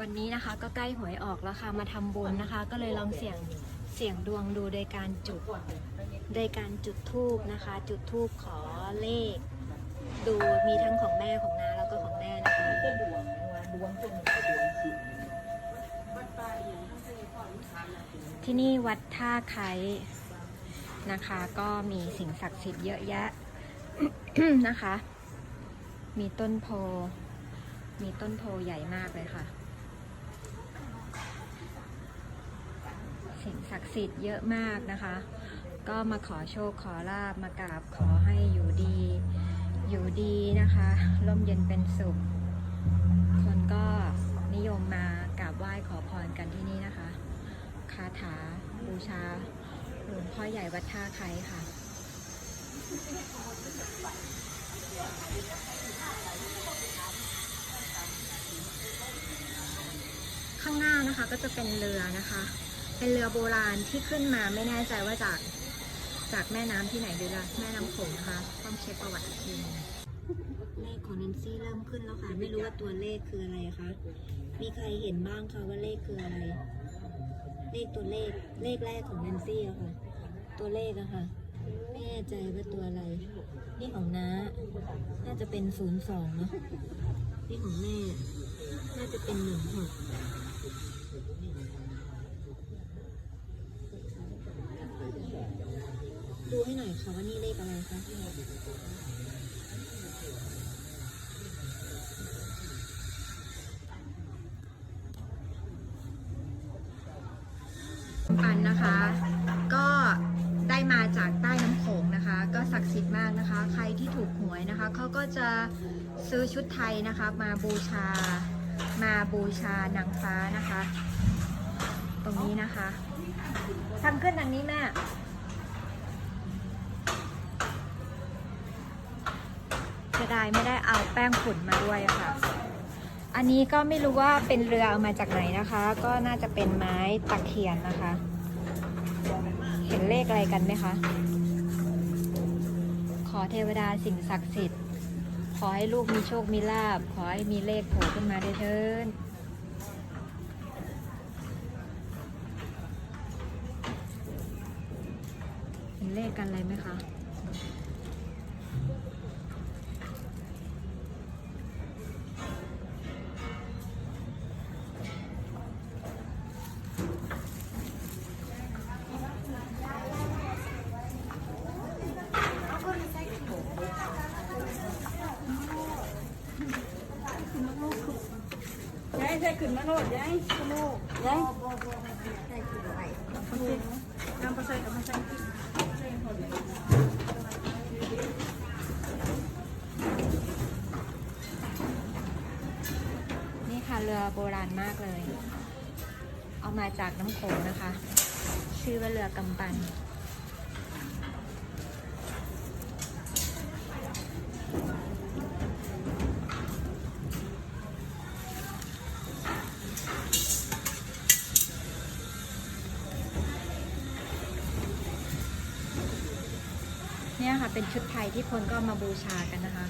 วันนี้นะคะก็ใกล้หวยออกแล้วค่ะมาทำบุญนะคะ ก็เลยลองเสี่ยงเสี่ยงดวงดูโดยการจุดโดยการจุดธูปนะคะ จุดธูปขอเลข ดูมีทั้งของแม่ของน้าแล้วก็ของแม่นะคะที่นี่วัดท่าไคนะคะ ก็มีสิ่งศักดิ์สิทธิ์เยอะแยะ นะคะ มีต้นโพ มีต้นโพใหญ่มากเลยค่ะ สิ่งศักดิ์สิทธิ์เยอะมากนะคะ ก็มาขอโชคขอลาบมากราบขอให้อยู่ดี อยู่ดีนะคะ ร่มเย็นเป็นสุข คนก็นิยมมากราบไหว้ขอพรกันที่นี่นะคะคาถาบูชาหลวงพ่อใหญ่วัดท่าไคค่ะข้างหน้านะคะก็จะเป็นเรือนะคะ เป็นเรือโบราณที่ขึ้นมาไม่แน่ใจว่าจากจากแม่น้ำที่ไหนหรือแม่น้ำโขงนะคะต้องเช็คประวัติอีกทีนึงเลขของแนนซี่เริ่มขึ้นแล้วค่ะ ไม่รู้ว่าตัวเลขคืออะไรคะ มีใครเห็นบ้างคะว่าเลขคืออะไร เลขตัวเลขเลขแรกของแนนซี่อะค่ะ ตัวเลขอะค่ะไม่แน่ใจว่าตัวอะไร นี่ของน้า น่าจะเป็นศูนย์สองเนาะนี่ของแม่ น่าจะเป็นหนึ่งหก ดูให้หน่อยค่ะว่านี่เลขอะไรคะพี่ปันนะคะ ก็ได้มาจากใต้น้ำโขงนะคะ ก็ศักดิ์สิทธิ์มากนะคะ ใครที่ถูกหวยนะคะเขาก็จะซื้อชุดไทยนะคะ มาบูชามาบูชานางฟ้านะคะ ตรงนี้นะคะทางขึ้นทางนี้แม่ สียดายไม่ได้เอาแป้งฝุ่นมาด้วยค่ะ อันนี้ก็ไม่รู้ว่าเป็นเรือเอามาจากไหนนะคะ ก็น่าจะเป็นไม้ตะเคียนนะคะ เห็นเลขอะไรกันไหมคะ ขอเทวดาสิ่งศักดิ์สิทธิ์ ขอให้ลูกมีโชคมีลาบ ขอให้มีเลขโผล่ขึ้นมาด้วยเถินเห็นเลขกันอะไรไหมคะ ขึ้นมาโลดยายสโลกยายน้ำปลาใส่กับมาใส่กินนี่ค่ะเรือโบราณมากเลย เอามาจากน้ำโขงนะคะ ชื่อว่าเรือกำปัน เนี่ยค่ะเป็นชุดไทยที่คนก็มาบูชากันนะคะ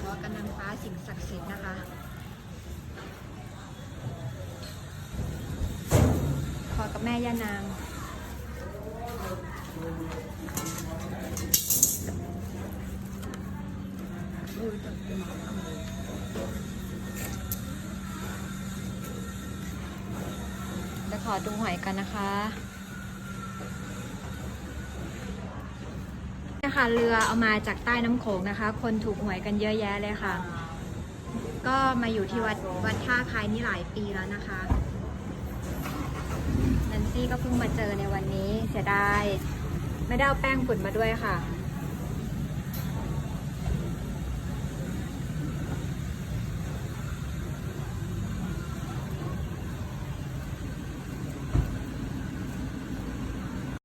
ขอกันนางฟ้าสิ่งศักดิ์สิทธิ์นะคะขอกับแม่ย่านางจะขอดูหอยกันนะคะ นี่ค่ะเรือเอามาจากใต้น้ำโขงนะคะ คนถูกหวยกันเยอะแยะเลยค่ะ ก็มาอยู่ที่วัดวัดท่าคายนี่หลายปีแล้วนะคะนันซี่ก็เพิ่งมาเจอในวันนี้เสียดายไม่ได้เอาแป้งฝุ่นมาด้วยค่ะ